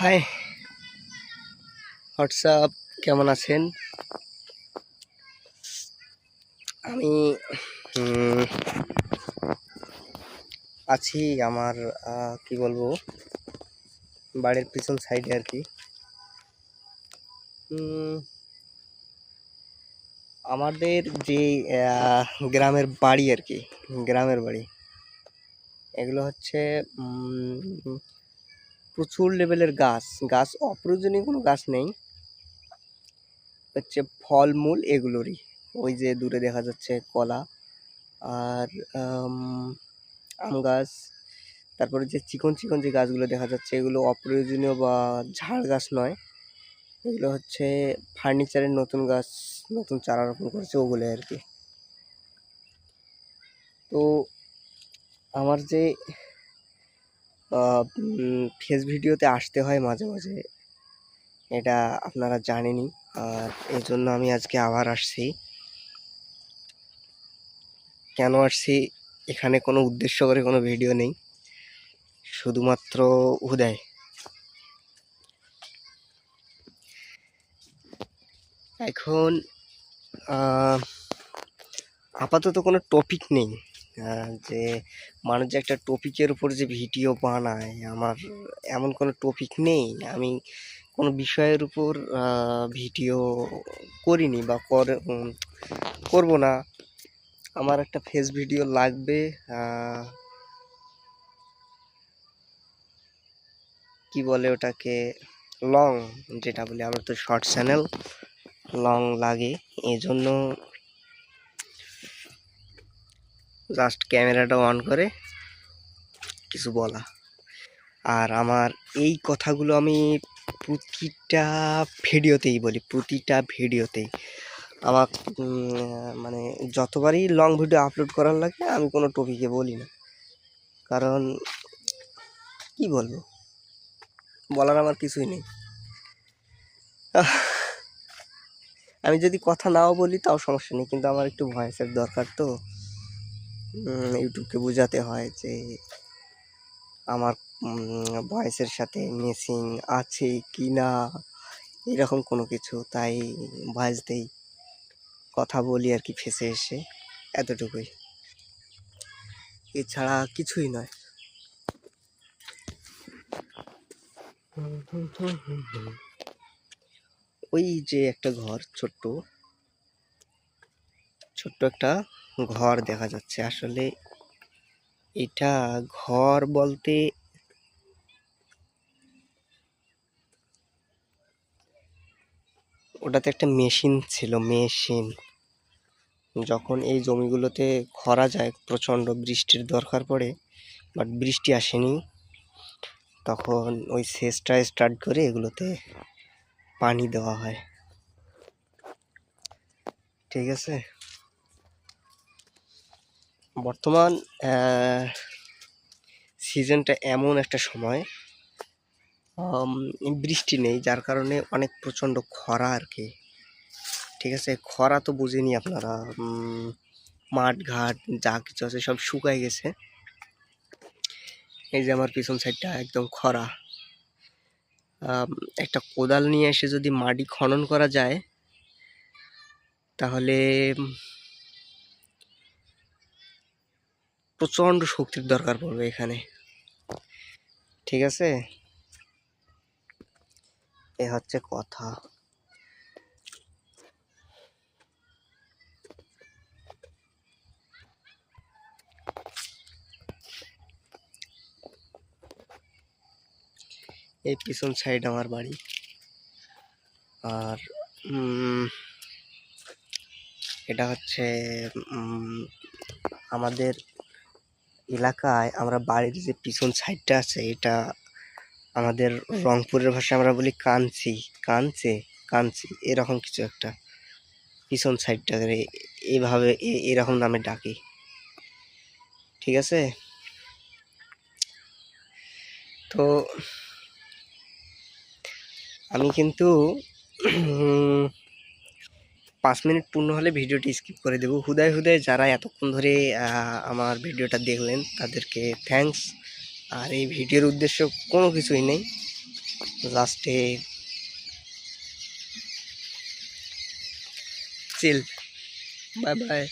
High. WhatsApp, কেমন আছেন? আমি আছি আমার কি বলব, বাড়ির পিছন সাইডে আর কি। আমাদের যে গ্রামের বাড়ি আর কি, গ্রামের বাড়ি, এগুলো হচ্ছে প্রচুর লেভেলের গাছ। গাছ অপ্রয়োজনীয় কোনো গাছ নেই। হচ্ছে ফলমূল এগুলোরই। ওই যে দূরে দেখা যাচ্ছে কলা আর আম, গাছ। তারপরে যে চিকন চিকন যে গাছগুলো দেখা যাচ্ছে এগুলো অপ্রয়োজনীয় বা ঝাড় গাছ নয়। এগুলো হচ্ছে ফার্নিচারের নতুন গাছ নতুন চারা রোপণ করেছে ওগুলো আর কি। তো আমার যে ফেস ভিডিওতে আসতে হয় মাঝে মাঝে। এটা আপনারা জানেনই। আর এই জন্য আমি আজকে আবার আসছি। কেন আসছি? এখানে কোনো উদ্দেশ্য করে কোনো ভিডিও নেই। শুধুমাত্র উদয়। এখন আপাতত কোনো টপিক নেই। যে মানুষ যে একটা টপিকের উপর যে ভিডিও বানায়, আমার এমন কোনো টপিক নেই। আমি কোনো বিষয়ের উপর ভিডিও করিনি বা করব না। আমার একটা ফেস ভিডিও লাগবে কি বলে ওটাকে? লং যেটা বলি আমার তো শর্ট চ্যানেল লং লাগে। এই জন্য জাস্ট ক্যামেরাটা অন করে কিছু বলা। আর আমার এই কথাগুলো আমি প্রতিটা ভিডিওতেই বলি, প্রতিটা ভিডিওতেই আমার মানে যতবারই লং ভিডিও আপলোড করার লাগে, আমি কোনো টপিকে বলি না। কারণ, কি বলব? বলার আমার কিছুই নেই। আমি যদি কথা নাও বলি, তাও সমস্যা নেই, কিন্তু আমার একটু ভয়েসের দরকার তো। ইউটিউবকে বোঝাতে হয় যে আমার ভয়েসের সাথে মেসিং আছে কি না, এরকম কোনো কিছু। তাই ভয়েস দেই, কথা বলি আর কি ফেসে এসে, এতটুকুই। এছাড়া কিছুই নয়। ওই যে একটা ঘর, ছোট্ট। ছোট্ট একটা ঘর দেখা যাচ্ছে। আসলে এটা ঘর বলতে ওটাতে একটা মেশিন ছিল, মেশিন। যখন এই জমিগুলোতে খরা যায়, প্রচণ্ড বৃষ্টির দরকার পড়ে, বাট বৃষ্টি আসেনি, তখন ওই সেচটা স্টার্ট করে এগুলোতে পানি দেওয়া হয়। ঠিক আছে? বর্তমান সিজনটা এমন একটা সময় বৃষ্টি নেই, যার কারণে অনেক প্রচণ্ড খরা আর কি ঠিক আছে? খরা তো বুঝেনি আপনারা মাঠ ঘাট যা কিছু আছে সব শুকায় গেছে। এই যে আমার পিছন সাইডটা একদম খরা। একটা কোদাল নিয়ে এসে যদি মাটি খনন করা যায়, তাহলে প্রচণ্ড শক্তির দরকার পড়বে এখানে। ঠিক আছে? এ হচ্ছে কথা। এই পিছন সাইড আমার বাড়ি। আর এটা হচ্ছে আমাদের এলাকায় আমরা বাড়ির যে পিছন সাইডটা আছে, এটা আমাদের রংপুরের ভাষায় আমরা বলি কাঞ্চি, কাঞ্চে, কাঞ্চি, এরকম কিছু একটা। পিছন সাইডটা এইভাবে এ- এরকম নামে ডাকি। ঠিক আছে? তো আমি কিন্তু পাঁচ মিনিট পূর্ণ হলে ভিডিওটি স্কিপ করে দেবো। হুদায় হুদায় যারা এতক্ষণ ধরে আমার ভিডিওটা দেখলেন, তাদেরকে থ্যাংকস আর এই ভিডিওর উদ্দেশ্য কোনো কিছুই নেই। লাস্টে চিল বাই বাই